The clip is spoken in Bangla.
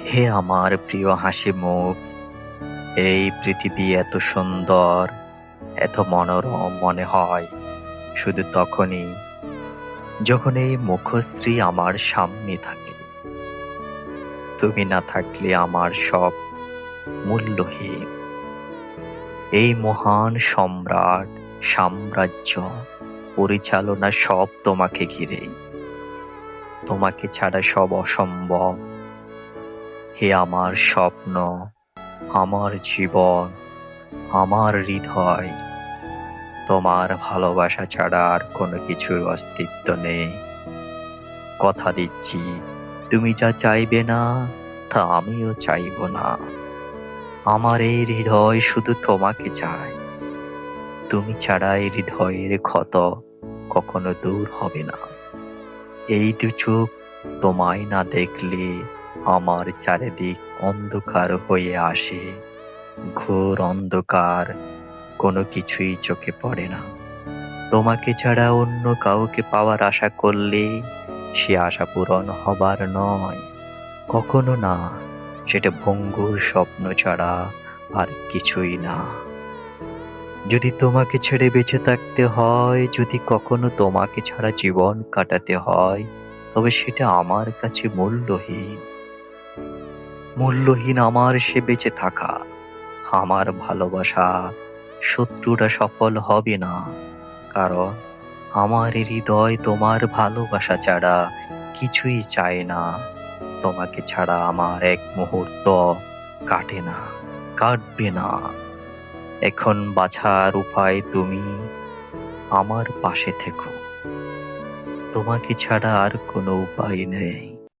হে আমার প্রিয় হাসি মুখ, এই পৃথিবী এত সুন্দর, এত মনোরম মনে হয় শুধু তখনই যখন এই মুখশ্রী আমার সামনে থাকে। তুমি না থাকলে আমার সব মূল্যহীন। এই মহান সম্রাট, সাম্রাজ্য, পরিচালনা সব তোমাকে ঘিরে তোমাকে ছাড়া সব অসম্ভব। হে আমার স্বপ্ন, আমার জীবন, আমার হৃদয়। তোমার ভালোবাসা ছাড়া আর কোনো কিছুর অস্তিত্ব নেই। কথা দিচ্ছি, তুমি যা চাইবে না, তা আমিও চাইব না। আমার এই হৃদয় শুধু তোমাকে চায়। তুমি ছাড়া এই হৃদয়ের ক্ষত কখনো দূর হবে না। এই দু চোখ তোমায় না দেখলে আমার চারিদিক অন্ধকার হয়ে আসে। ঘোর অন্ধকার, কোনো কিছুই চোখে পড়ে না। তোমাকে ছাড়া অন্য কাউকে পাওয়ার আশা করলে সে আশা পূরণ হবার নয়। কখনো না, সেটা ভঙ্গুর স্বপ্ন ছাড়া আর কিছুই না। যদি তোমাকে ছেড়ে বেঁচে থাকতে হয়, যদি কখনো তোমাকে ছাড়া জীবন কাটাতে হয়, তবে সেটা আমার কাছে মূল্যহীন। মূল্যহীন আমার সে বেঁচে থাকা। আমার ভালোবাসা শত্রুটা সফল হবে না। কারণ আমার হৃদয় তোমার ভালোবাসা ছাড়া কিছুই চায় না। তোমাকে ছাড়া আমার এক মুহূর্ত কাটে না, কাটবে না। এখন বাছার উপায় তুমি আমার পাশে থেকো। তোমাকে ছাড়া আর কোনো উপায় নেই।